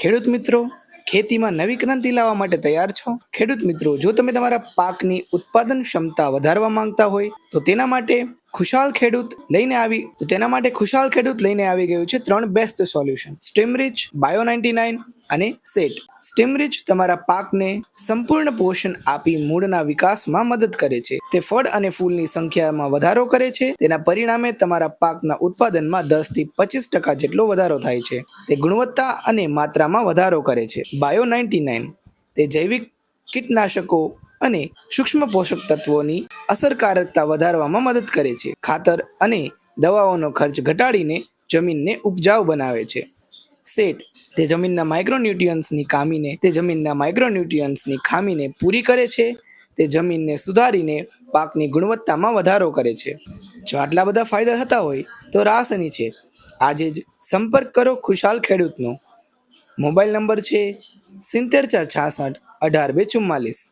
ખેડૂત મિત્રો, ખેતીમાં નવી ક્રાંતિ લાવવા માટે તૈયાર છો? ખેડૂત મિત્રો, જો તમે તમારા પાકની ઉત્પાદન ક્ષમતા વધારવા માંગતા હોય, તો તેના માટે ખુશાલ ખેડૂત લઈને આવી. તો તેના માટે ખુશાલ ખેડૂત લઈને આવી ગયું છે ત્રણ best solution Steamrich bio ninety nine અને સેટ સ્ટીમરીચ તમારા પાકને સંપૂર્ણ પોષણ આપી મૂળના વિકાસમાં મદદ કરે છે. તે ફળ અને ફૂલની સંખ્યામાં વધારો કરે છે. તેના પરિણામે તમારા પાકના ઉત્પાદનમાં દસથી પચીસ ટકા જેટલો વધારો થાય છે. તે ગુણવત્તા અને માત્રામાં વધારો કરે છે. બાયો નાઇન્ટી નાઇન તે જૈવિક કીટનાશકો અને સૂક્ષ્મ પોષક તત્વોની અસરકારકતા વધારવામાં મદદ કરે છે. ખાતર અને દવાઓનો ખર્ચ ઘટાડીને જમીનને ઉપજાઉ બનાવે છે. સેટ તે જમીનના માઇક્રોન્યુટ્રિયન્સની ખામીને, તે જમીનના માઇક્રોન્યુટ્રિયન્સની ખામીને પૂરી કરે છે. તે જમીનને સુધારીને પાકની ગુણવત્તામાં વધારો કરે છે. જો આટલા બધા ફાયદા થતા હોય, તો રાસની છે. આજે જ સંપર્ક કરો ખુશાલ ખેડૂતનો. મોબાઈલ નંબર છે સિત્તેર ચાર છાસઠ અઢાર બે ચુમ્માલીસ.